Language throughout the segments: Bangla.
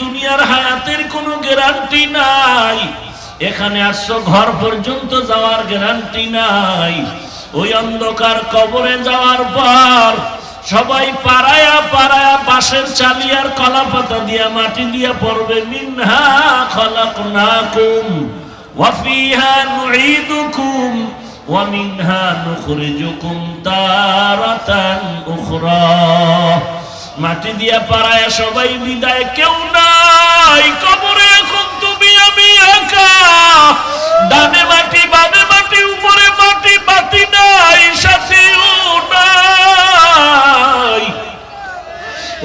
দুনিয়ার হায়াতের কোনো গ্যারান্টি নাই। এখানে আসছো, ঘর পর্যন্ত যাওয়ার গ্যারান্টি নাই। ওই অন্ধকার কবরে যাওয়ার পর সবাই পাড়ায়া পাড়ায়া বাঁশের চালিয়ার কলা পাতা দিয়া মাটি দিয়া পড়বে, মিনহা খলাক নাকুম ওয়াফিহা নুঈদুকুম ওয়া মিনহা নুখরিজুকুম তারাতান উখরা। মাটি দিয়া পাড়ায় সবাই বিদায়, কেউ নাই। কবরে এখন তুমি, আমি একা। ডানে মাটি, বামে মাটি, উপরে মাটি মাটি নাই, সাথেও নাই।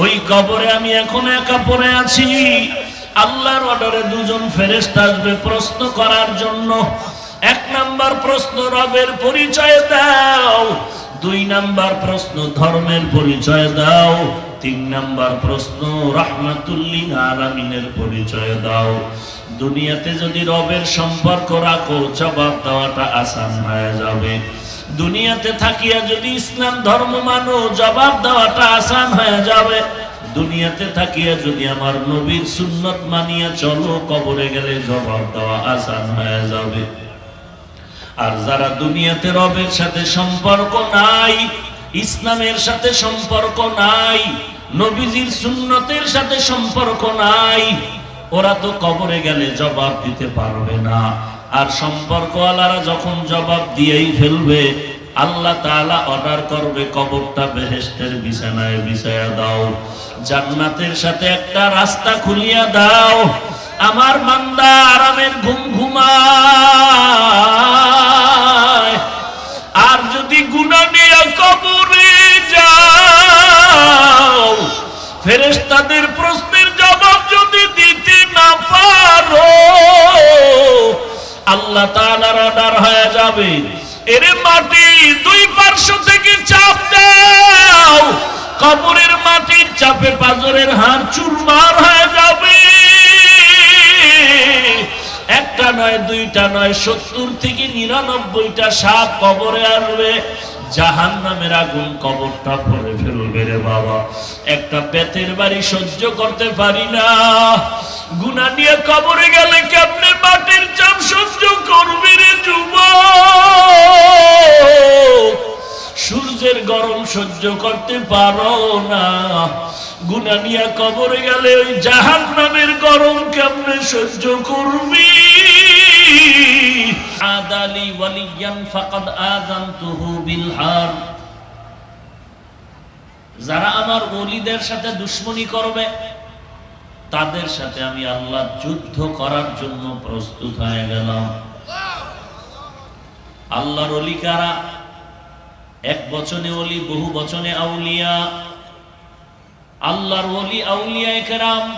ওই কবরে আমি এখন একা পড়ে আছি। আল্লাহর অর্ডারে দুজন ফেরেস্তা আসবে প্রশ্ন করার জন্য। এক নাম্বার প্রশ্ন রবের পরিচয় দাও, দুই নাম্বার প্রশ্ন ধর্মের পরিচয় দাও, তিন নাম্বার প্রশ্ন রাহমাতুল্লিন আলামিনের পরিচয় দাও। দুনিয়াতে যদি রবের সম্পর্ক রাখো, জবাব দেওয়াটা আসান হয়ে যাবে। দুনিয়াতে থাকিয়া যদি ইসলাম ধর্ম মানো, জবাব দেওয়াটা আসান হয়ে যাবে। দুনিয়াতে থাকিয়া যদি আমার নবীর সুন্নত মানিয়া চলো, কবরে গেলে জবাব দেওয়া আসান হয়ে যাবে। আর যারা দুনিয়াতে রবের সাথে সম্পর্ক নাই, ইসলামের সাথে সম্পর্ক নাই, নবীজির সুন্নতের সাথে সম্পর্ক নাই, ওরা তো কবরে গেলে জবাব দিতে পারবে না। আর সম্পর্কওয়ালারা যখন জবাব দিয়েই ফেলবে, আল্লাহ তাআলা অর্ডার করবে, কবরটা বেহেশতের বিছানায় বিছায়া দাও, জান্নাতের সাথে একটা রাস্তা খুলিয়া দাও আমার বান্দা আরামের ঘুম ঘুমায়। আর যদি গুণা নিয়ে কবরে যাও, ফেরেশতাদের প্রশ্নের জবাব যদি দিতে না পারো, আল্লাহ তাআলার অর্ডার হয়ে যাবে। এরে মাটি দুই পার্শ্ব থেকে চাপ দাও। কবরের মাটির চাপে পাজরের হাড় চুরমার হয়ে যাবে। একটা নয়, দুইটা নয়, সত্তর থেকে নিরানব্বইটা সাপ কবরে আসবে। জাহান নামের আগুন কবরটা ভরে ফেলবে রে বাবা। একটা পেতের বাড়ি সহ্য করতে পারি না। গুনা নিয়ে কবরে গেলে কেমনে মাটির চাপ সহ্য করবি রে যুবক? সূর্যের গরম সহ্য করতে পারো না। গুনা নিয়ে কবরে গেলে ওই জাহান নামের গরম কেমনে সহ্য করবি? আদালি ওয়ালিয়ান ফাকাদ আযানতুহু বিল যারা আমার ওলিদের সাথে দুশ্মনী করবে, তাদের সাথে আমি আল্লাহ যুদ্ধ করার জন্য প্রস্তুত হয়ে গেলাম। আল্লাহর অলি কারা? এক বচনে অলি বহু বচনে আউলিয়া। আল্লাহর অলি আউলিয়া একরাম।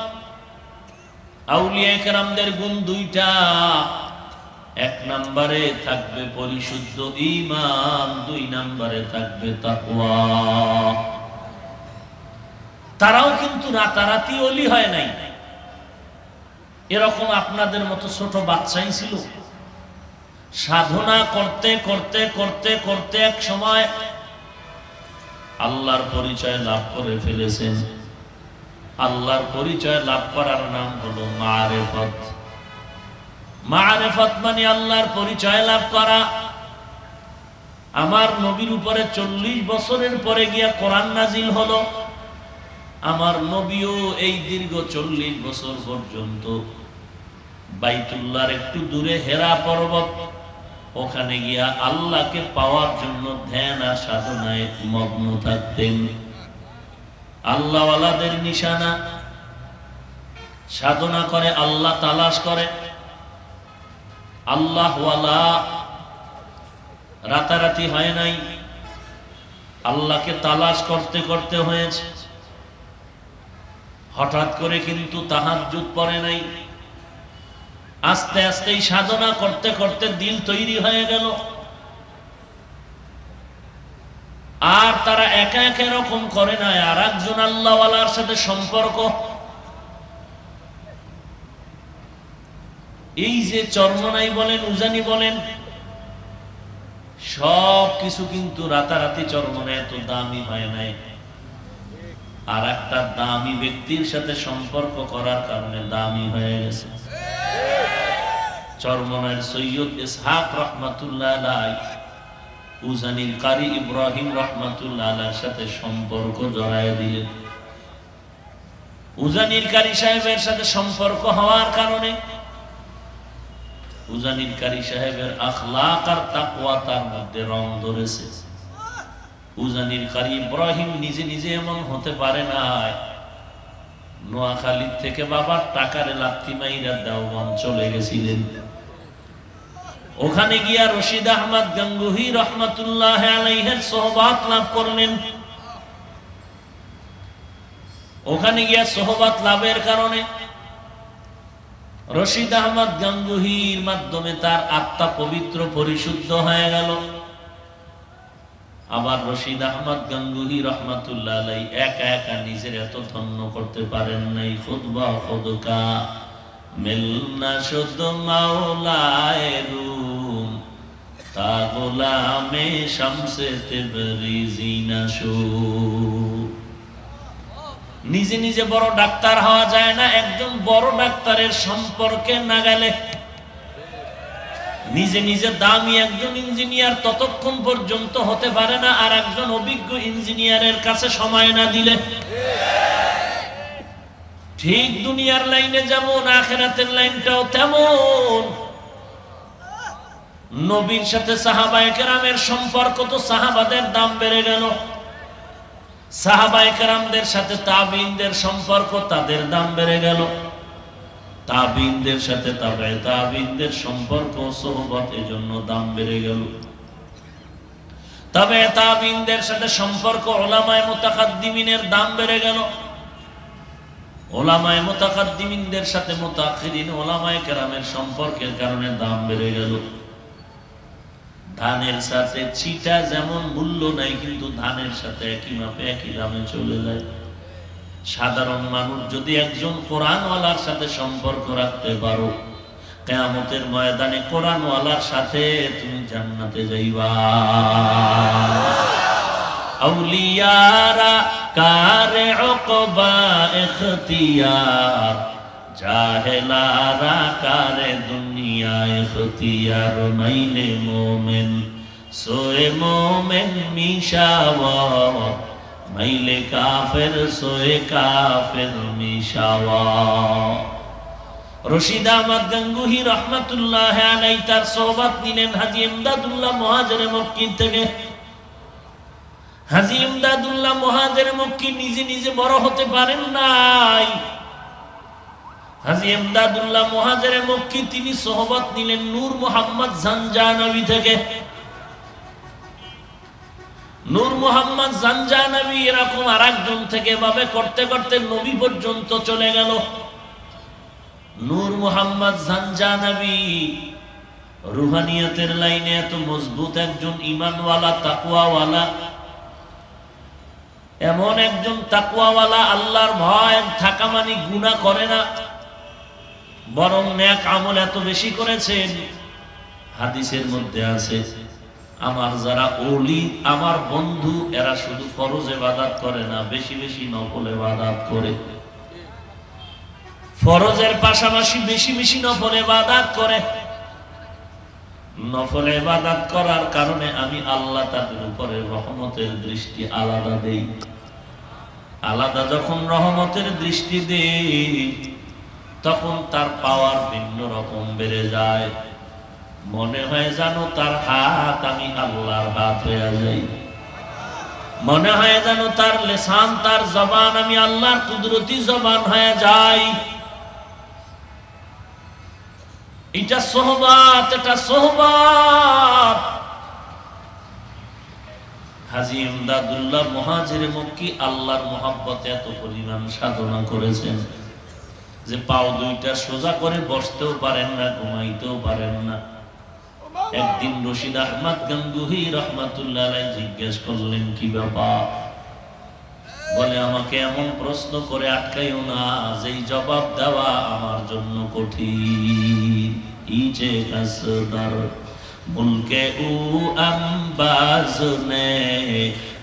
আউলিয়া একরামদের গুণ দুইটা। এক নম্বরে থাকবে পরিশুদ্ধ ইমান দুই নম্বরে থাকবে তাকওয়া। তারাও কিন্তু রাতারাতি অলি হয় নাই। এরকম আপনাদের মতো ছোট বাচ্চাই ছিল। সাধনা করতে করতে করতে করতে এক সময় আল্লাহর পরিচয় লাভ করে ফেলেছেন। আল্লাহর পরিচয় লাভ করার নাম হলো মারেফত। মারেফত মানে আল্লাহর পরিচয় লাভ করা। আমার নবীর উপরে চল্লিশ বছরের পরে গিয়া কোরআন নাজিল হলো। আমার নবীও এই দীর্ঘ চল্লিশ বছর পর্যন্ত বাইতুল্লাহর একটু দূরে হেরা পর্বত, ওখানে গিয়া আল্লাহকে পাওয়ার জন্য ধ্যান আর সাধনায় মগ্ন থাকতেন। আল্লাহওয়ালাদের নিশানা, সাধনা করে, আল্লাহ তালাশ করে। আল্লাহওয়ালা রাতারাতি হয় নাই, আল্লাহকে তালাশ করতে করতে হয়েছে। হঠাৎ করে কিন্তু তাহার যুগ পড়ে নাই। আস্তে আস্তে সাধনা করতে করতে দিল তৈরি হয়ে গেল। আর তারা একা একা এরকম করে না, আর একজন আল্লাহওয়ালার সাথে সম্পর্ক। এই যে চর্মনাই বলেন, উজানি বলেন, সব কিছু কিন্তু রাতারাতি চর্মনা এত দামি হয় নাই। আর একটা দামি ব্যক্তির সাথে সম্পর্ক করার কারণে দামি হয়ে গেছে। চরমনের সৈয়দ ইসহাক রহমাতুল্লাহ উজানির কারি ইব্রাহিম রহমাতুল্লাহ সাথে সম্পর্ক জড়ায় উজানির কারি সাহেবের সাথে সম্পর্ক হওয়ার কারণে উজানির কারি সাহেবের আখলাক আর তাকওয়া তার মধ্যে রং ধরেছে। উজানির কারি ইব্রাহিম নিজে নিজে এমন হতে পারে না নোয়াখালীর থেকে বাবার টাকারে লাত্তি মাইরা দেওয়ান চলে গেছিলেন। ওখানে গিয়া রশিদ আহমদ গঙ্গুহি রহমতুল্লাহ আলাইহের সোহবাত লাভ করলেন। ওখানে গিয়া সোহবাত লাভের কারণে রশিদ আহমদ গঙ্গুহির মাধ্যমে তার আত্মা পবিত্র পরিশুদ্ধ হয়ে গেল। আবার রশিদ আহমদ গঙ্গুহি রহমাতুল্লাহ আলাই একা একা নিজের এত ধন্য করতে পারেন নাই। খুদবা খুদকা, মিলনা শুদ্ধ মাওলায় রুম তা গোলামে শামসে নিজে নিজে বড় ডাক্তার হওয়া যায় না, একজন বড় ডাক্তারের সম্পর্কে না গেলে। নিজে নিজে দামি একজন ইঞ্জিনিয়ার ততক্ষণ পর্যন্ত হতে পারে না, আর একজন অভিজ্ঞ ইঞ্জিনিয়ারের কাছে সময় না দিলে। ঠিক দুনিয়ার লাইনে যেমন, আখেরাতের লাইনটাও তেমন। নবীর সাথে সাহাবায়ে কেরামের সম্পর্ক তো সাহাবাদের দাম বেড়ে গেল। সাহাবায়ে কেরামদের সাথে তাবিনদের সম্পর্ক তাদের দাম বেড়ে গেল। তাবিনদের সাথে তাবে তাবিনদের সম্পর্ক দাম বেড়ে গেল। তবে তাবিনদের সাথে সম্পর্ক ওলামায় মোতাকাদ্দিমিনের দাম বেড়ে গেল। ওলামায় মোতাকাদ্দিমিনদের সাথে মোতাখিরিন ওলামায় কেরামের সম্পর্কের কারণে দাম বেড়ে গেল। ধানের সাথে চিটা যেমন মূল্য নাই, কিন্তু ধানের সাথে একই মাপে, একই দামে চলে যায়। সাধারণ মানুষ যদি একজন কোরআনওয়ালার সাথে সম্পর্ক রাখতে পারো, কেয়ামতের ময়দানে কোরআনওয়ালার সাথে তুমি জান্নাতে যাইবা। আউলিয়ারা কারে অকবা এখতিয়ার জাহেলারা কারে দুনিয়া এখতিয়ার মাইলে মোমেন সোয়ে মোমেন মিশাওয়া মাইলে কাফের সোয়ে কাফের মিশাওয়া রশিদ আহমদ গঙ্গুহি রহমতুল্লাহ তার সোহবাত নিলেন হাজি ইমদাদুল্লাহ মহাজরে মক্কি থেকে। হাজি ইমদাদুল্লাহ মহাজের মক্কি নিজে নিজে বড় হতে পারেন নাই। হাজি ইমদাদুল্লাহ মহাজের মক্কি তিনি সোহবত নিলেন নূর মোহাম্মদ জানজানবী থেকে। নূর মোহাম্মদ জানজানবী এরকম আর একজন থেকে ভাবে করতে করতে নবী পর্যন্ত চলে গেল। নূর মোহাম্মদ জানজানবী রুহানিয়তের লাইনে এত মজবুত একজন ইমানওয়ালা তাকুয়াওয়ালা এমন একজন তাকুয়াওয়ালা আল্লাহর ভয় থাকা মানে গুণা করে না। বরং ন্যাক আমল এত বেশি করেছেন। হাদিসের মধ্যে আছে, আমার যারা ওলি, আমার বন্ধু, এরা শুধু ফরজে বাদাত করে না, বেশি বেশি নফলে বাদাত করে। ফরজের পাশাপাশি বেশি বেশি নফলে বাদাত করে। নফলে বাদাত করার কারণে আমি আল্লাহ তাদের উপরে রহমতের দৃষ্টি আলাদা দেই। আলাদা যখন রহমতের দৃষ্টি দেই তখন তার পাওয়ার ভিন্ন রকম বেড়ে যায়। মনে হয় জানো তার হাত আমি আল্লাহর হাত হয়ে যাই। মনে হয় জানো তার লেসান, তার জবান আমি আল্লাহর কুদরতি জবান হয়ে যাই। এটা সোহবাত এটা সোহবাত। হাজি ইমদাদুল্লাহ মহাজির মক্কি আল্লাহর মোহাব্বত এত পরিমাণ সাধনা করেছেন। যে পাও দুইটা সোজা করে বসতেও পারেন না, ঘুমাইতেও পারেন না। একদিন রশিদ আহমদ গঙ্গুহি রহমাতুল্লাহ জিজ্ঞেস করলেন, কি ব্যাপার? বলে, আমাকে এমন প্রশ্ন করে আটকাইও না, যেই জবাব দেওয়া আমার জন্য কঠিন।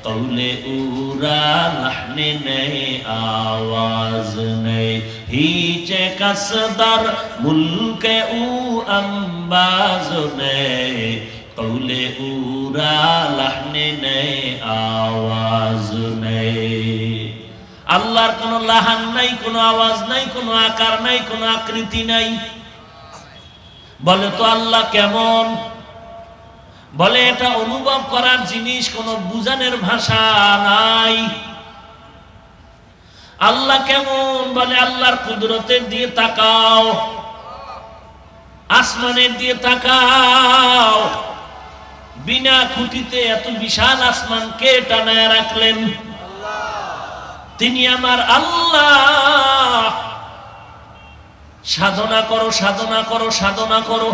कौले उरा लहने नए आवाज नए हीचे कसदर मुल्क ऊ अंबाज नए कौले उरा लहने नए आवाज नए আল্লাহর কোনো লাহান নাই কোনো আওয়াজ নাই কোনো আকার নাই কোনো আকৃতি নাই বলে তো আল্লাহ কেমন বলে, এটা অনুভব করার জিনিস, কোন বুঝানোর ভাষা নাই। আল্লাহ কেমন? বলে, আল্লাহর কুদরতের দিয়ে তাকাও। আসমানের দিয়ে তাকাও। বিনা খুঁটিতে এত বিশাল আসমান কে টানায় রাখলেন? তিনি আমার আল্লাহ। সাধনা করো সাধনা করো সাধনা করো।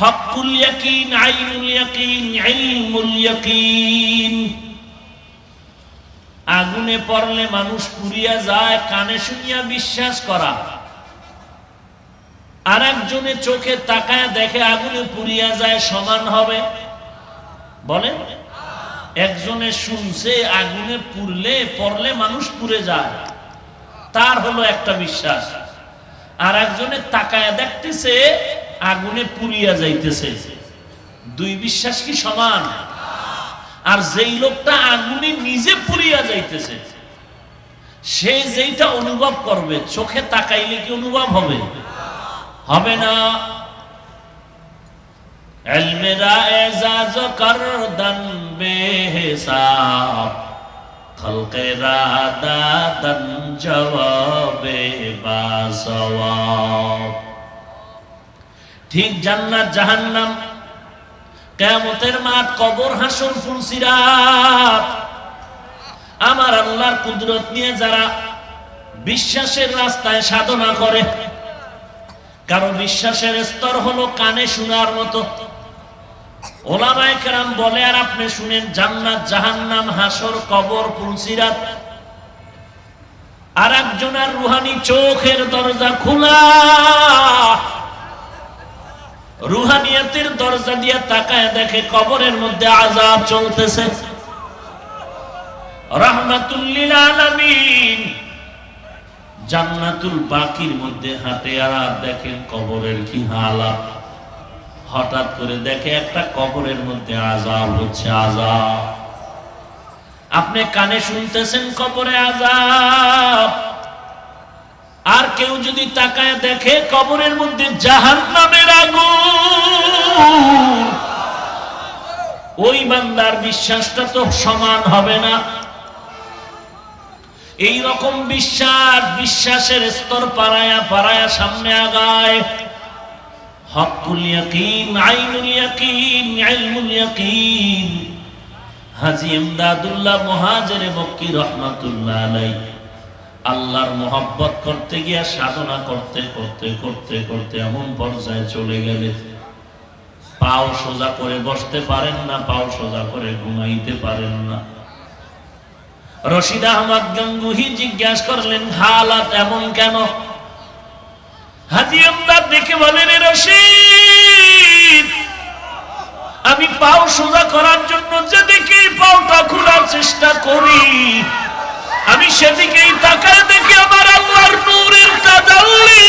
হকুল ইয়াকিন, আইনুল ইয়াকিন, ইলমুল ইয়াকিন। আগুনে পড়লে মানুষ পুড়িয়া যায়, কানে শুনিয়া বিশ্বাস করা। আর একজনে চোখে তাকায় দেখে আগুনে পুড়িয়া যায়, সমান হবে। বলে একজনে শুনছে আগুনে পুড়লে, পড়লে মানুষ পুড়ে যায়। তার হলো একটা বিশ্বাস। আর একজনে তাকায় দেখতেছে আগুনে পুড়িয়া যাইতেছে। দুই বিশ্বাস কি সমান? আর যেই লোকটা আগুনে নিজে পুড়িয়া যাইতেছে, সে যেইটা অনুভব করবে, চোখে তাকাইলে কি অনুভব হবে? হবে না। জবাবে ঠিক জান্নাত জাহান্নাম। কেমতের মাঠ কবর হাসন ফুলসিরাত আমার আল্লাহর কুদরত নিয়ে যারা বিশ্বাসের রাস্তায় সাধনা করে, কারও বিশ্বাসের স্তর হলো কানে শোনার মতো। ওলামায় কেরাম বলে, আর আপনি শুনেন, জান্নাত জাহান্নাম, হাসর কবর ফুলসিরাত আর একজনের রুহানি চোখের দরজা খোলা। রুহানিয়াতের দরজা দিয়ে তাকায় দেখে কবরের মধ্যে আজাব চলতেছে। জান্নাতুল বাকির মধ্যে হাঁটে আর দেখেন কবরের কি হালাত। হঠাৎ করে দেখে একটা কবরের মধ্যে আজাব হচ্ছে আজাব আপনি কানে শুনতেছেন কবরে আজাব আর কেউ যদি তাকায় দেখে কবরের মধ্যে জাহান নামের আগুন। ওই বান্দার বিশ্বাসটা তো সমান হবে না। এই রকম বিশ্বাস, বিশ্বাসের স্তর পাড়ায়া পারায়া সামনে আগায়। হকুল ইয়াকিন, আইনুল ইয়াকিন, ইলমুল ইয়াকিন। হাজী ইমদাদুল্লাহ মুহাজিরে মক্কি রহমাতুল্লাহ আলাইহি। আল্লাহর মোহাব্বত করতে গিয়া সাধনা করতে করতে করতে করতে এমন পর্যায়ে চলে গেলে পাও সোজা করে বসতে পারেন না, পাও সোজা করে ঘুমাইতে পারেন না। রশিদ আহমদ গঙ্গুহি জিজ্ঞাসা করলেন, হালাত এমন কেন? হাজি আমদার দেখে বলেন, "এ রশিদ, আমি পাও সোজা করার জন্য যেদিকে পাওটা খোলার আমি সেদিকেই তাকায় দেখি আমার আল্লাহর নূরের তাজাল্লি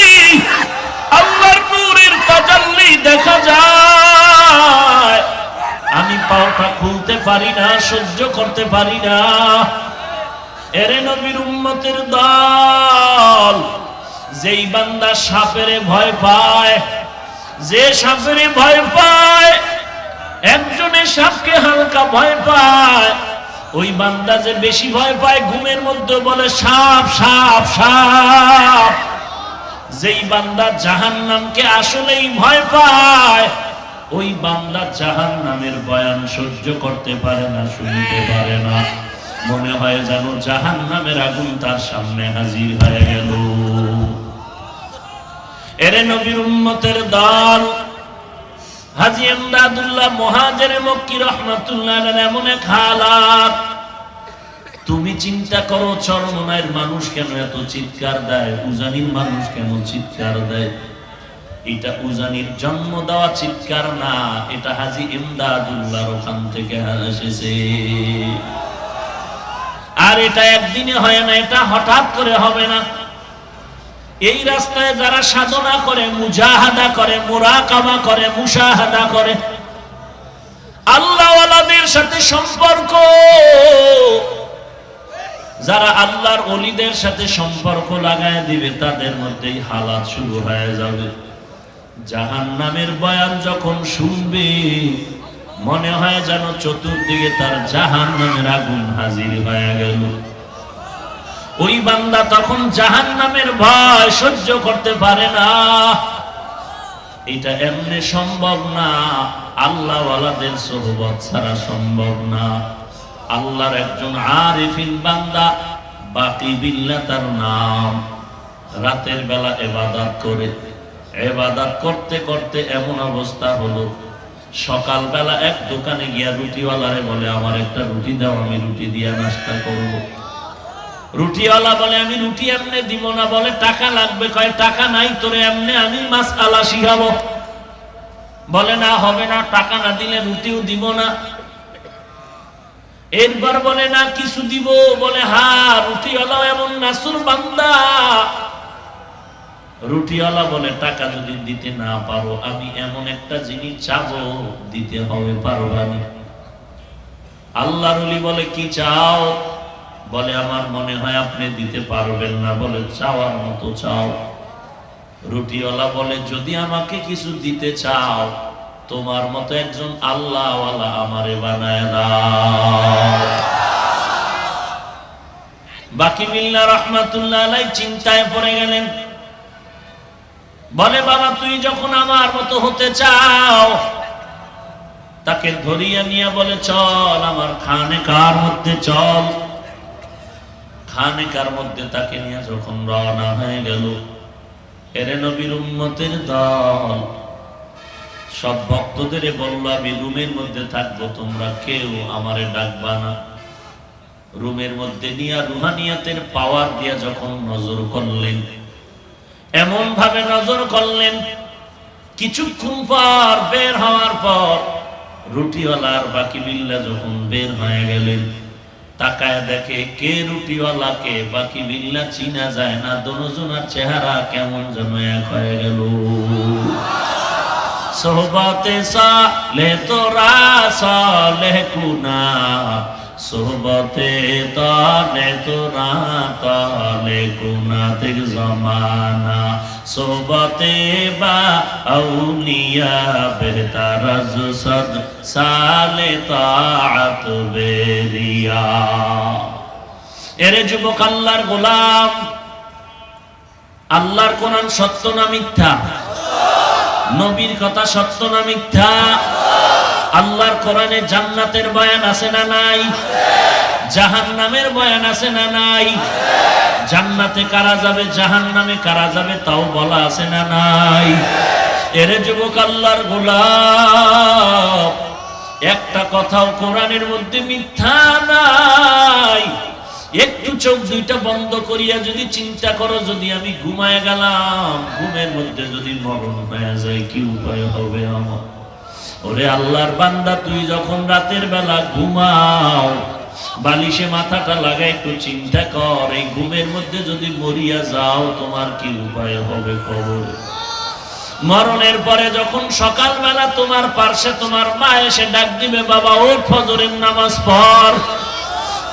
আল্লাহর নূরের তাজাল্লি দেখা যায়। আমি পাওটা খুলতে পারি না, সহ্য করতে পারি না। এরে নবীর উম্মতের দল, যেই বান্দা সাপেরে ভয় পায়, যে সাপেরে ভয় পায়, একজনে সাপকে হালকা ভয় পায় ওই বান্দা যে বেশি ভয় পায়, ঘুমের মধ্যে বলে, সাপ সাপ সাপ। যেই বান্দা জাহান নামকে আসলেই ভয় পায়, ওই বান্দা জাহান নামের বয়ান সহ্য করতে পারে না, শুনতে পারে না। মনে হয় যেন জাহান নামের আগুন তার সামনে হাজির হয়ে গেল। এরে নবীর উম্মতের দল হাজি এমদাদুল্লাহ মহাজের মক্কি রহমাতুল্লাহ এমন এক হালাত। তুমি চিন্তা করো চরমনায়ের মানুষ কেন এত চিৎকার দেয়? উজানির মানুষ কেন চিৎকার দেয়? এটা উজানির জন্ম দেওয়া চিৎকার না, এটা হাজি ইমদাদুল্লাহর ওখান থেকে এসেছে। আর এটা একদিনে হয় না, এটা হঠাৎ করে হবে না। এই রাস্তায় যারা সাধনা করে, মুজাহাদা করে, মুরাকাবা করে, মুশাহাদা করে, আল্লাহওয়ালাদের সাথে সম্পর্ক। যারা আল্লাহর অলিদের সাথে সম্পর্ক লাগায় দিবে, তাদের মধ্যেই হালাত শুরু হয়ে যাবে। জাহান নামের বয়ান যখন শুনবে, মনে হয় যেন চতুর্দিকে তার জাহান নামের আগুন হাজির হয়ে গেল। ওই বান্দা তখন জাহান নামের ভয় সহ্য করতে পারে না। এটা এমনি সম্ভব না। আল্লাহ ওয়ালাদের সোহবত ছাড়া সম্ভব না। আল্লাহর একজন আরিফিন বান্দা, বাকি বিল্লা তার নাম। রাতের বেলা এবাদাত করে। এবাদাত করতে করতে এমন অবস্থা হলো। সকালবেলা এক দোকানে গিয়া রুটিওয়ালারে বলে, আমার একটা রুটি দাও, আমি রুটি দিয়া নাস্তা করব। রুটিওয়ালা বলে, আমি রুটি এমনি দিব না। বলে, টাকা লাগবে। কয়, টাকা নাই তোরে এমনি আমি মাছ আলা শিখাবো। বলে, না, হবে না, টাকা না দিলে রুটিও দিব না। এরপর বলে, না, কিছু দিব। বলে, হা রুটিওয়ালা এমন নাসুর বান্দা। রুটিওয়ালা বলে, টাকা যদি দিতে না পারো, আমি এমন একটা জিনিস চাবো, দিতে হবে পারবানি আল্লাহ রুলি বলে, কি চাও? বলে, আমার মনে হয় আপনি দিতে পারবেন না। বলে, চাওয়ার মতো চাও। রুটিওয়ালা বলে, যদি আমাকে কিছু দিতে চাও, তোমার মতো একজন আল্লাহওয়ালা আমারে বানায় বাকি মিল্লা রহমাতুল্লাহ চিন্তায় পড়ে গেলেন। বলে, বাবা, তুই যখন আমার মতো হতে চাও, তাকে ধরিয়া নিয়ে বলে, চল আমার খানে কার মধ্যে চল। খানেকার মধ্যে তাকে নিয়ে যখন রওনা হয়ে গেল, এরে নবীর উম্মতের দল, সব ভক্তদের বলল, আমি রুমের মধ্যে থাকব, তোমরা কেউ আমারে ডাকবা না। রুমের মধ্যে নিয়ে, রুহানিয়াতের পাওয়ার দিয়া যখন নজর করলেন এমন ভাবে নজর করলেন, কিছুক্ষণ পর, বের হওয়ার পর, রুটিওয়ালার বাকি বিল্লা যখন বের হয়ে গেলেন তাকায় দেখে কে রুটিওয়ালা কে বাকি বিল্লা চিনা যায় না, দনোজনার চেহারা কেমন যেন এক হয়ে গেল। সোহবতে সালে তোরা সালে কুনা সোহবতে তালে তোরা তালে কুনা তের জমানা। সোহবতে বা আউলিয়া বেহতার সদ সালে তাআত বেরিয়া। এরে যুবক আল্লাহর গোলাম, আল্লাহর কোরআন সত্য না মিথ্যা? নবীর কথা সত্য না মিথ্যা? আল্লাহর কোরআনে জান্নাতের বয়ান আছে না নাই? জাহান নামের বয়ান আছে না নাই? জান্নাতে কারা যাবে জাহান নামে কারা যাবে তাও বলা আছে না নাই? এরে যুবক আল্লাহর গোলাপ, একটা কথাও কোরআনের মধ্যে মিথ্যা নাই। একটু চোখ দুইটা বন্ধ করিয়া যদি চিন্তা করো, যদি আমি ঘুমায় গেলাম, ঘুমের মধ্যে যদি মরণ হয়ে যায়, কি উপায় হবে আমার? ওরে আল্লাহর বান্দা, তুই যখন রাতের বেলা ঘুমাও, বালিশে মাথাটা লাগা একটু চিন্তা কর, এই ঘুমের মধ্যে যদি মরিয়া যাও, তোমার কি উপায় হবে খবর? মরণের পরে যখন সকালবেলা তোমার পার্শ্বে তোমার মা এসে ডাক দিবে, বাবা ওর ফজরের নামাজ পড়।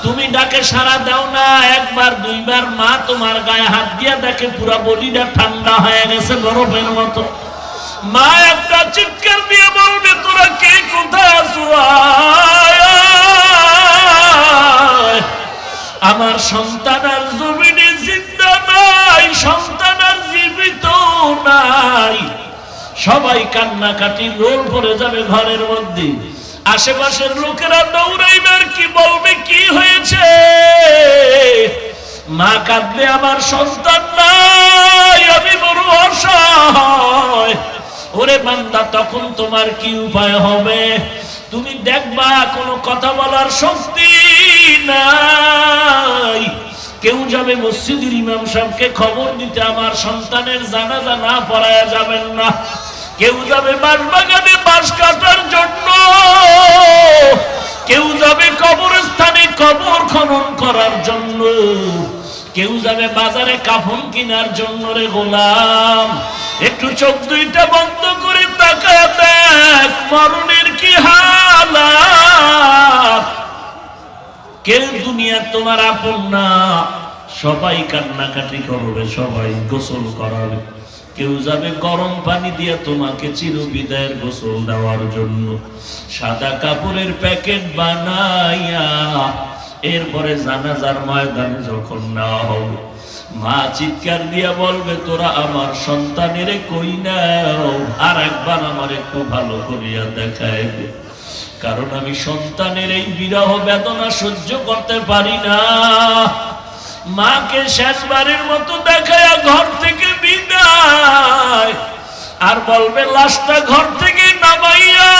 তুমি ডাকে সারা দাও না, একবার, দুইবার মা তোমার গায়ে হাত দিয়া দেখে পুরা বডিটা ঠান্ডা হয়ে গেছে বরফের মতো। মা একটা চিৎকার দিয়ে বলবে, তোরা কে? কোথায়। আমার সন্তান আর জমিনে জিন্দা নাই, সন্তান আর জীবিত নাই। সবাই কান্নাকাটি রোল পরে যাবে ঘরের মধ্যে। আশেপাশের লোকেরা দৌড়াইবার কি বলবে, কি হয়েছে? মা কাঁদলে আমার সন্তান নাই, আমি বড় অসহায়। ওরে বান্দা, তখন তোমার কি উপায় হবে? তুমি দেখবা, কোনো কথা বলার শক্তি নাই। কেউ যাবে মসজিদের ইমাম সাহেবকে খবর দিতে, আমার সন্তানের জানাজা না পড়ায়া যাবেন না। কেউ যাবে বাঁশবাগানে বাঁশ কাটার জন্য। কেউ যাবে কবরস্থানে কবর খনন করার জন্য। কেউ যাবে বাজারে কাফন কিনার জন্য রে গোলাম? একটু চোখ দুইটা বন্ধ করে তাকায় দেখ, মরণের কি হালাত? কেউ দুনিয়া তোমার আপন না। সবাই কান্নাকাটি করবে, সবাই গোসল করাবে। কেউ যাবে গরম পানি দিয়ে তোমাকে চির বিদায়ের গোসল দেওয়ার জন্য সাদা কাপড়ের প্যাকেট বানাইয়া এরপরে জানাজার ময়দানে যখন নেওয়া হবে মা চিৎকার দিয়া বলবে, তোরা আমার সন্তানের কই নাও? আর একবার আমার একটু ভালো করিয়া দেখায় কারণ আমি সন্তানের এই বিরহ বেদনা সহ্য করতে পারি না। মাকে শেষবারের মতো দেখায় ঘর থেকে বিদায়। আর বলবে, লাশটা ঘর থেকে নামাইয়া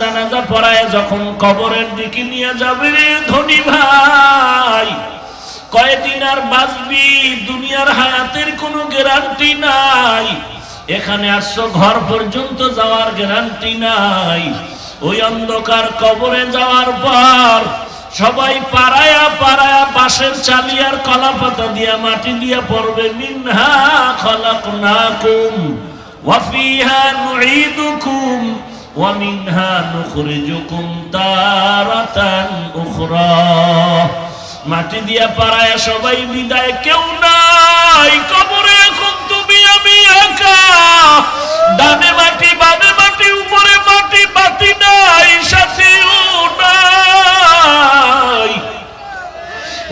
জানাজা পড়ায় যখন কবরের দিকে নিয়ে যাবে ধনী ভাই, কয়দিন আর বাঁচবি? দুনিয়ার হায়াতের কোনো গ্যারান্টি নাই। এখানে আসছো, ঘর পর্যন্ত যাওয়ার গ্যারান্টি নাই। ওই অন্ধকার কবরে যাওয়ার পর সবাই পাড়ায়া পাড়ায়া বাঁশের চালিয়ার কলা পাতা দিয়া মাটি দিয়া পড়বে, মিনহা খলাকনাকুম ওয়াফিহা নুঈদুকুম। ومنها نخرجكم تارة أخرى মাটি দিয়া পাড়ায় সবাই বিদায় কেউ নাই কবরে এখন তুমি আমি একা ডানে মাটি বামে মাটি উপরে মাটি বাতি নাই সাথেও নাই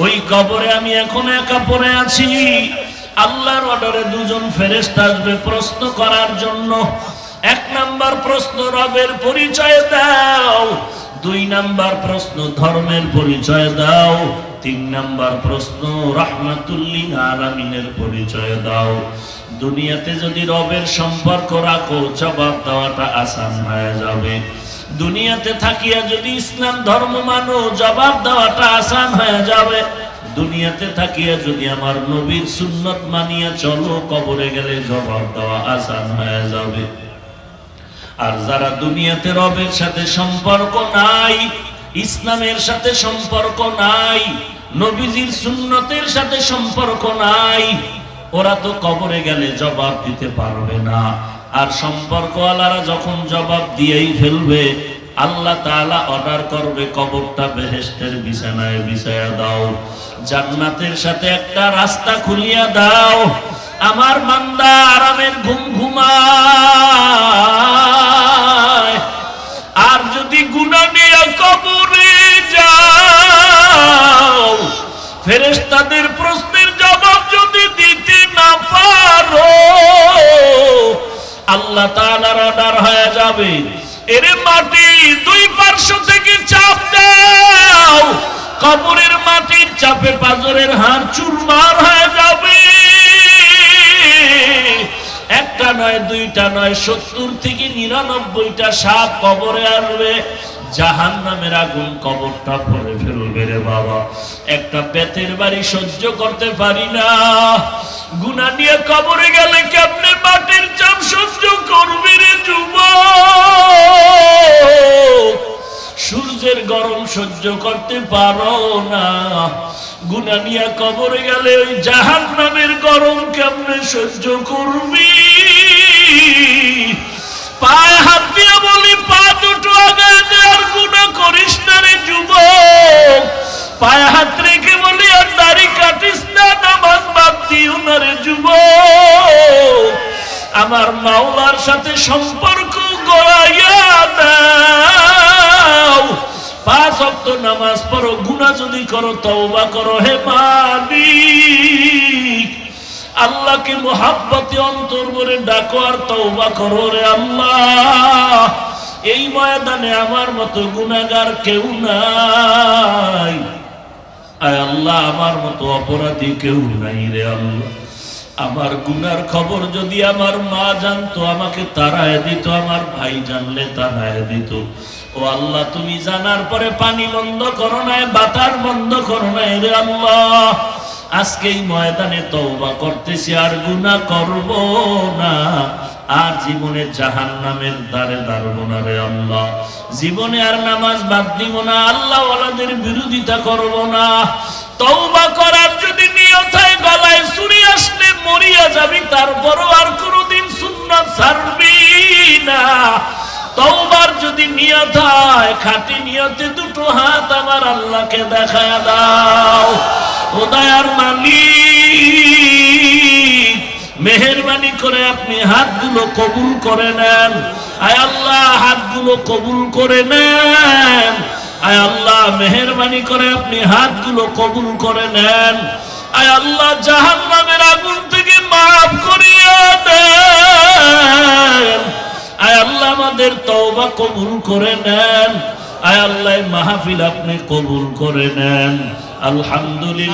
ওই কবরে আমি এখন একা পড়ে আছি আল্লাহর অর্ডারে দুজন ফেরেস্তা আসবে প্রশ্ন করার জন্য এক নাম্বার প্রশ্ন, রবের পরিচয় দাও। দুই নাম্বার প্রশ্ন, ধর্মের পরিচয় দাও। তিন নাম্বার প্রশ্ন রাহমাতুল্লিন আলামিনের পরিচয় দাও। দুনিয়াতে যদি রবের সম্পর্ক রাখো, জবাব দেওয়াটা আসান হয়ে যাবে। দুনিয়াতে থাকিয়া যদি ইসলাম ধর্ম মানো, জবাব দেওয়াটা আসান হয়ে যাবে। দুনিয়াতে থাকিয়া যদি আমার নবীর সুন্নত মানিয়া চলো, কবরে গেলে জবাব দেওয়া আসান হয়ে যাবে। আর যারা দুনিয়াতে রবের সাথে সম্পর্ক নাই, ইসলামের সাথে সম্পর্ক নাই, নবীজির সুন্নতের সাথে সম্পর্ক নাই, ওরা তো কবরে গেলে জবাব দিতে পারবে না। আর সম্পর্কওয়ালারা যখন জবাব দিয়েই ফেলবে, আল্লাহ তাআলা অর্ডার করবে, কবরটা বেহেশতের বিছানায় বিছায়া দাও, জান্নাতের সাথে একটা রাস্তা খুলিয়া দাও আমার বান্দা আরামের ঘুম ঘুমায়। আর যদি গুণা নিয়ে কবরে যাও, ফেরেশতাদের প্রশ্নের জবাব যদি দিতে না পারো, আল্লাহ তাআলার অর্ডার হয়ে যাবে। এরে মাটি দুই পার্শ্ব থেকে চাপ দাও, কবরের মাটির চাপে পাজরের হাড় চুরমার হয়ে যাবে। একটা নয়, দুইটা নয়, সত্তর থেকে নিরানব্বইটা সাপ কবরে আসবে। জাহান নামের আগুন কবরটা ভরে ফেলবে রে বাবা। একটা পেতের বাড়ি সহ্য করতে পারি না। গুনা নিয়ে কবরে গেলে কেমনে মাটির চাপ সহ্য করবে রে যুবক? সূর্যের গরম সহ্য করতে পারো না। গুনা নিয়ে কবরে গেলে ওই জাহান নামের গরম কেমনে সহ্য করবি? পায়ে হাত দিয়ে বলি, পা দুটো আগে আর গুনা করিস না রে যুবক। পায়ে হাত রেখে বলি, আর দাড়ি কাটিস না, নামাজ বাদ দিও না রে যুবক। আমার মাওলার সাথে সম্পর্ক গড়াইয়া পাঁচ নামাজ পড়ো গুণা যদি করো, তওবা করো। হে মালিক, আল্লাহকে মোহাব্বতে অন্তর করে ডাকো আর তওবা করো রে আল্লাহ। এই ময়দানে আমার মতো গুনাহগার কেউ নাই। আয় আল্লাহ, আমার মতো অপরাধী কেউ নাই রে আল্লাহ। আমার গুনার খবর যদি আমার মা জানতো, আমাকে তারায় দিত, আমার ভাই জানলে তারায় দিত। ও আল্লাহ, তুমি জানার পরে পানি বন্ধ করো নাই, বাতার বন্ধ করো নাই রে আল্লাহ। আজকে এই ময়দানে তওবা করতেছি, আর গুনাহ করব না। আর জীবনে জাহান নামের দ্বারে দাঁড়বো না রে আল্লাহ। জীবনে আর নামাজ বাদ দিব না আল্লাহ ওয়ালাদের বিরোধিতা করব না। তওবা করার যদি নিয়ত হয়, গলায় চুরি আসলে মরিয়া যাবি, তারপরও আর কোনোদিন সুন্নাত ছাড়বি না। তওবার যদি নিয়ত হয়, খাঁটি নিয়তে দুটো হাত আমার আল্লাহকে দেখায় দাও। ও দয়ার মালিক, মেহরবানি করে আপনি হাতগুলো কবুল করে নেন। আয় আল্লাহ, হাতগুলো কবুল করে নেন। আয় আল্লাহ, মেহরবানি করে আপনি হাতগুলো কবুল করে নেন। আয় আল্লাহ জাহান নামের আগুন থেকে মাফ করিয়া দেন। আয় আল্লাহ আমাদের তওবা কবুল করে নেন। আয় আল্লাহ মাহফিল আপনি কবুল করে নেন। আলহামদুলিল্লাহ।